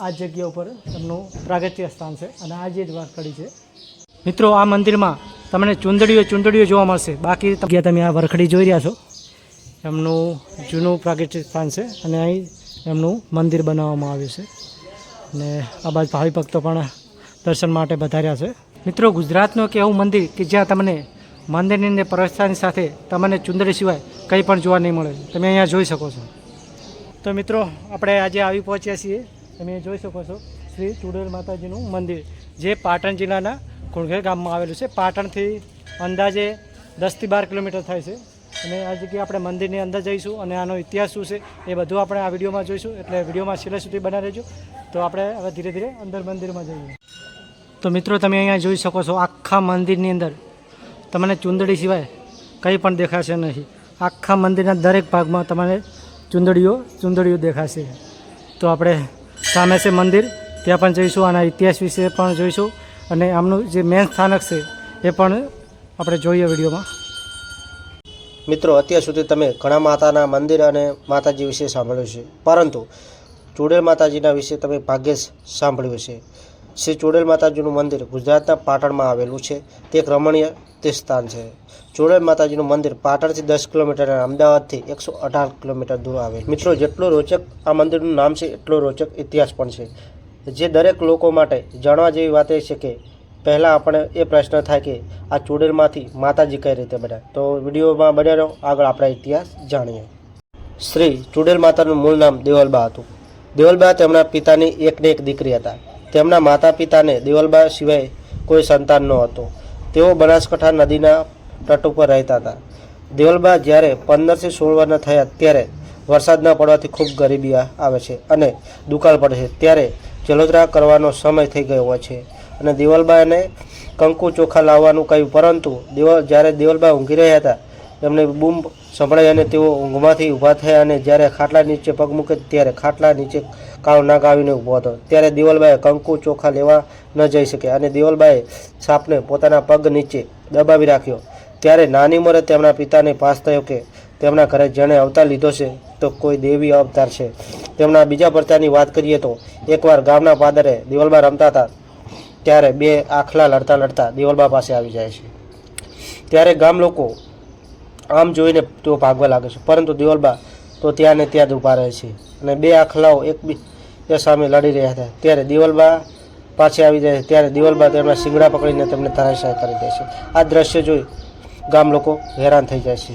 આ જગ્યા ઉપર એમનું પ્રાગત્ય સ્થાન છે અને આ જે વરખડી છે. મિત્રો, આ મંદિરમાં તમને ચુંદડીઓ ચુંદડીઓ જોવા મળશે. બાકી જગ્યા તમે આ વરખડી જોઈ રહ્યા છો. એમનું જૂનું પ્રાગત્ય સ્થાન છે અને અહીં એમનું મંદિર બનાવવામાં આવ્યું છે. અને આ બાજુ ભાવિ ભક્તો પણ દર્શન માટે વધાર્યા છે. મિત્રો, ગુજરાતનું એક એવું મંદિર કે જ્યાં તમને મંદિરની અંદર પ્રવેશતાની સાથે તમને ચુંદડી સિવાય કંઈ પણ જોવા નહીં મળે. તમે અહીંયા જોઈ શકો છો. તો મિત્રો, આપણે આજે આવી પહોંચ્યા છીએ. તમે જોઈ શકો છો શ્રી ચુડેલ માતાજીનું મંદિર, જે પાટણ જિલ્લાના કુણઘેર ગામમાં આવેલું છે. પાટણથી અંદાજે દસથી બાર કિલોમીટર થાય છે. અને આ જગ્યાએ આપણે મંદિરની અંદર જઈશું અને આનો ઇતિહાસ શું છે એ બધું આપણે આ વિડીયોમાં જોઈશું. એટલે વિડીયોમાં છેલ્લે સુધી બના રહેજો. તો આપણે હવે ધીરે ધીરે અંદર મંદિરમાં જઈએ. તો મિત્રો, તમે અહીંયા જોઈ શકો છો આખા મંદિરની અંદર. તમને ચુંદડી સિવાય કંઈ પણ દેખાશે નહીં. આખા મંદિરના દરેક ભાગમાં તમને ચુંદડીઓ ચુંદડીઓ દેખાશે. તો આપણે સામે છે મંદિર, ત્યાં પણ જઈશું આના ઇતિહાસ વિશે પણ જોઈશું. અને આમનું જે મેન સ્થાનક છે, એ પણ આપણે જોઈએ વિડીયોમાં. મિત્રો, અત્યાર સુધી તમે ઘણા માતાના મંદિર અને માતાજી વિશે સાંભળ્યું છે. પરંતુ, ચુડેલ માતાજીના વિશે તમે ભાગ્યે જ સાંભળ્યું છે શ્રી ચુડેલ માતાજીનું મંદિર ગુજરાતના પાટણમાં આવેલું છે. તે એક રમણીય તે સ્થાન છે. ચુડેલ માતાજીનું મંદિર પાટણથી દસ કિલોમીટર અને અમદાવાદથી એકસો અઢાર કિલોમીટર દૂર આવેલ. મિત્રો, જેટલો રોચક આ મંદિરનું નામ છે, એટલો રોચક ઇતિહાસ પણ છે. જે દરેક લોકો માટે જાણવા જેવી વાત એ છે કે, પહેલાં આપણે એ પ્રશ્ન થાય કે, આ ચુડેલમાંથી માતાજી કઈ રીતે બન્યા? તો વિડીયોમાં બન્યા રહો આગળ આપણા ઇતિહાસ જાણીએ. શ્રી ચુડેલ માતાનું મૂળ નામ દેવલબા હતું. દેવલબા તેમના પિતાની એકને એક દીકરી હતા. તેમના માતા પિતાને દેવલબા સિવાય કોઈ સંતાન ન હતો. તેઓ બનાસકાંઠા નદીના તટ ઉપર રહેતા હતા. દેવલબા જ્યારે પંદરથી સોળ વર્ષના થયા ત્યારે વરસાદ ન પડવાથી ખૂબ ગરીબી આવે છે અને દુકાળ પડે છે. ત્યારે જલોદરા કરવાનો સમય થઈ ગયો હોય છે અને દેવલબાને કંકુ ચોખા લાવવાનું કહ્યું. પરંતુ દેવ, જ્યારે દેવલબા ઊંઘી રહ્યા હતા એમને બૂમ સંભળાઈ અને તેઓ ઊંઘમાંથી ઊભા થયા અને જ્યારે ખાટલા નીચે પગ મૂકે ત્યારે ખાટલા નીચે કાળો નાગ આવીને ઊભો હતો. ત્યારે દેવલબાએ કંકુ ચોખા લેવા ન જઈ શકે અને દેવલબાએ સાપને પોતાના પગ નીચે દબાવી રાખ્યો. ત્યારે નાની ઉંમરે તેમના પિતાને પાસ થયો કે તેમના ઘરે જેણે અવતાર લીધો છે તો કોઈ દેવી અવતાર છે. તેમના બીજા પરચાની વાત કરીએ તો એકવાર ગામના પાદરે દેવલબા રમતા હતા, ત્યારે બે આખલા લડતા લડતા દેવલબા પાસે આવી જાય છે. ત્યારે ગામ લોકો આમ જોઈને તેઓ ભાગવા લાગે છે. પરંતુ દિવલબા તો ત્યાં ને ત્યાં જ ઊભા રહે છે અને બે આખલાઓ એક બી એ સામે લડી રહ્યા હતા. ત્યારે દેવલબા પાછી આવી જાય છે. ત્યારે દેવલબા તેમના શિંગડા પકડીને તેમને ધરાશાય કરી દે છે. આ દ્રશ્ય જોઈ ગામ લોકો હેરાન થઈ જાય છે.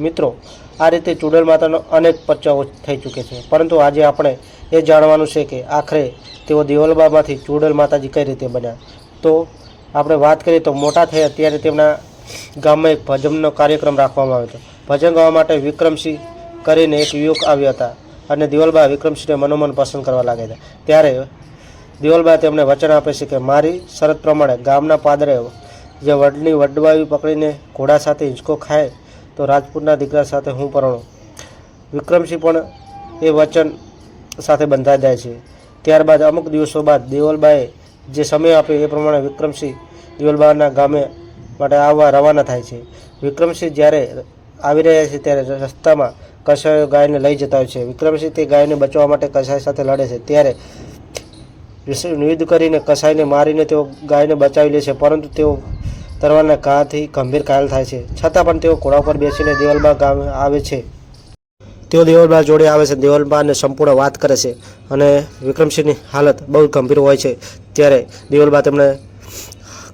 મિત્રો, આ રીતે ચૂડલ માતાનો અનેક પચાવો થઈ ચૂકે છે. પરંતુ આજે આપણે એ જાણવાનું છે કે આખરે તેઓ દેવલબામાંથી ચૂડલ માતાજી કઈ રીતે બન્યા? તો આપણે વાત કરીએ તો મોટા થયા ત્યારે તેમના ગામમાં એક ભજનનો કાર્યક્રમ રાખવામાં આવ્યો હતો. ભજન ગાવા માટે વિક્રમસિંહ કરીને એક યુવક આવ્યા હતા અને દિવાલબા વિક્રમસિંહને મનોમન પસંદ કરવા લાગ્યા હતા. ત્યારે દિવાલબા તેમણે વચન આપે છે કે મારી શરત પ્રમાણે ગામના પાદરે જે વડની વડવાવી પકડીને ઘોડા સાથે હિંચકો ખાય, તો રાજપૂતના દીકરા સાથે હું પરણું. વિક્રમસિંહ પણ એ વચન સાથે બંધાઈ જાય છે. ત્યારબાદ અમુક દિવસો બાદ દેવલબાએ જે સમય આપ્યો એ પ્રમાણે વિક્રમસિંહ દેવલબાના ગામે માટે આવવા રવાના થાય છે. વિક્રમસિંહ જ્યારે આવી રહ્યા છે ત્યારે રસ્તામાં કસાયો ગાયને લઈ જતા હોય છે. વિક્રમસિંહ તે ગાયને બચાવવા માટે કસાય સાથે લડે છે. ત્યારે યુદ્ધ કરીને કસાઈને મારીને તેઓ ગાયને બચાવી લે છે, પરંતુ તેઓ તરવાના ઘાથી ગંભીર ઘાયલ થાય છે. છતાં પણ તેઓ ઘોડા પર બેસીને દેવલબા ગામે આવે છે. તેઓ દેવલબા જોડે આવે છે. દેવલબાને સંપૂર્ણ વાત કરે છે અને વિક્રમસિંહની હાલત બહુ ગંભીર હોય છે. ત્યારે દેવલબા તેમણે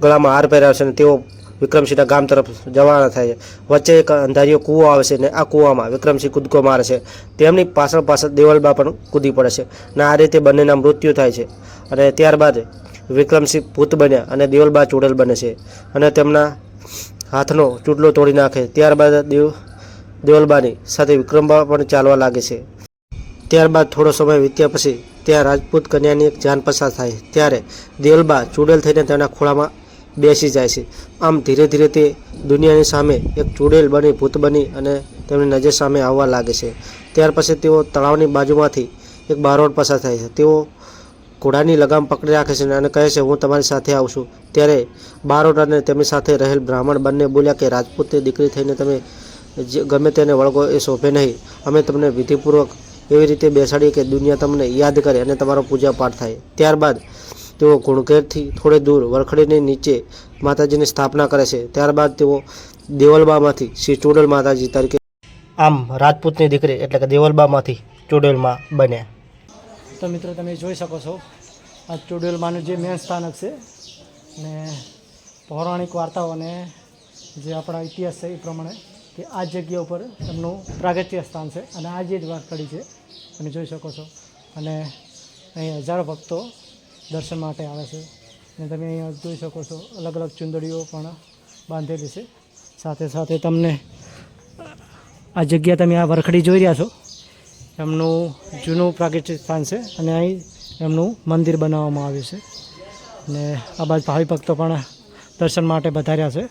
ગળામાં હાર પહેરાવે છે અને તેઓ વિક્રમસિંહના ગામ તરફ જવાના થાય છે. વચ્ચે એક અંધારીઓ કૂવો આવે છે ને આ કૂવામાં વિક્રમસિંહ કૂદકો મારે છે. તેમની પાછળ પાછળ દેવલબા પણ કૂદી પડે છે અને આ રીતે બંનેના મૃત્યુ થાય છે. અને ત્યારબાદ વિક્રમસિંહ ભૂત બન્યા અને દેવલબા ચૂડેલ બને છે અને તેમના હાથનો ચૂંટલો તોડી નાખે. ત્યારબાદ દેવ, દેવલબાની સાથે વિક્રમબા પણ ચાલવા લાગે છે. ત્યારબાદ થોડો સમય વીત્યા પછી ત્યાં રાજપૂત કન્યાની એક જાન પસાર થાય. ત્યારે દેવલબા ચૂડેલ થઈને તેના ખોળામાં બેસી જાય છે. આમ ધીરે ધીરે તે દુનિયાની સામે એક ચૂડેલ બની, ભૂત બની અને તેમની નજર સામે આવવા લાગે છે. ત્યાર પછી તેઓ તળાવની બાજુમાંથી એક બારોટ પસાર થાય છે. તેઓ ઘોડાની લગામ પકડી રાખે છે અને કહે છે, હું તમારી સાથે આવું છું. ત્યારે બારોટ અને તેમની સાથે રહેલ બ્રાહ્મણ બંને બોલ્યા કે રાજપૂતની દીકરી થઈને તમે ગમે તેને વળગો એ શોભે નહીં. અમે તમને વિધિપૂર્વક એવી રીતે બેસાડીએ કે દુનિયા તમને યાદ કરે અને તમારો પૂજા પાઠ થાય. ત્યારબાદ તેઓ ગુણકેરથી થોડે દૂર વરખડીની નીચે માતાજીની સ્થાપના કરે છે. ત્યારબાદ તેઓ દેવલબામાંથી શ્રી ચુડેલ માતાજી તરીકે આમ રાજપૂતની દીકરી એટલે કે દેવલબામાંથી ચુડેલમાં બન્યા તો મિત્રો તમે જોઈ શકો છો, આ ચુડેલમાંનું જે મેન સ્થાનક છે ને પૌરાણિક વાર્તાઓ અને જે આપણા ઇતિહાસ છે એ પ્રમાણે કે આ જગ્યા ઉપર એમનું પ્રાગત્ય સ્થાન છે અને આ જે વાત કરી છે, તમે જોઈ શકો છો. અને અહીં હજારો ભક્તો દર્શન માટે આવે છે. અને તમે અહીંયા જોઈ શકો છો અલગ અલગ ચુંદડીઓ પણ બાંધેલી છે. સાથે સાથે તમને આ જગ્યા તમે આ વરખડી જોઈ રહ્યા છો. એમનું જૂનું પ્રાકૃતિક સ્થાન છે અને અહીં એમનું મંદિર બનાવવામાં આવ્યું છે. અને આ બાજુ ભાવિ ભક્તો પણ દર્શન માટે વધાર્યા છે.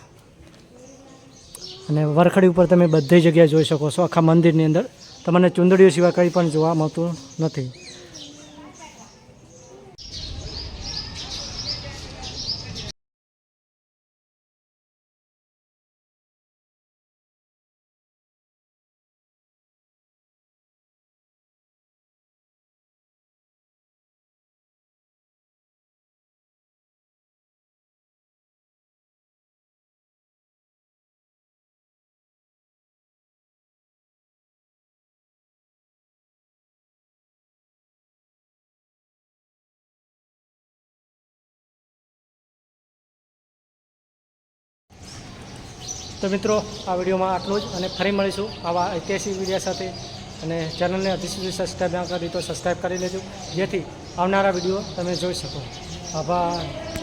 અને વરખડી ઉપર તમે બધી જગ્યાએ જોઈ શકો છો, આખા મંદિરની અંદર. તમને ચુંદડીઓ સિવાય કંઈ પણ જોવા મળતું નથી. તો મિત્રો, આ વિડીયોમાં આટલું જ અને ફરી મળીશું આવા ઐતિહાસિક વિડીયા સાથે. અને ચેનલને હજી સુધી સબસ્ક્રાઈબ ના કરી તો સબસ્ક્રાઈબ કરી લેજો. જેથી આવનારા વીડિયો તમે જોઈ શકો. આભાર.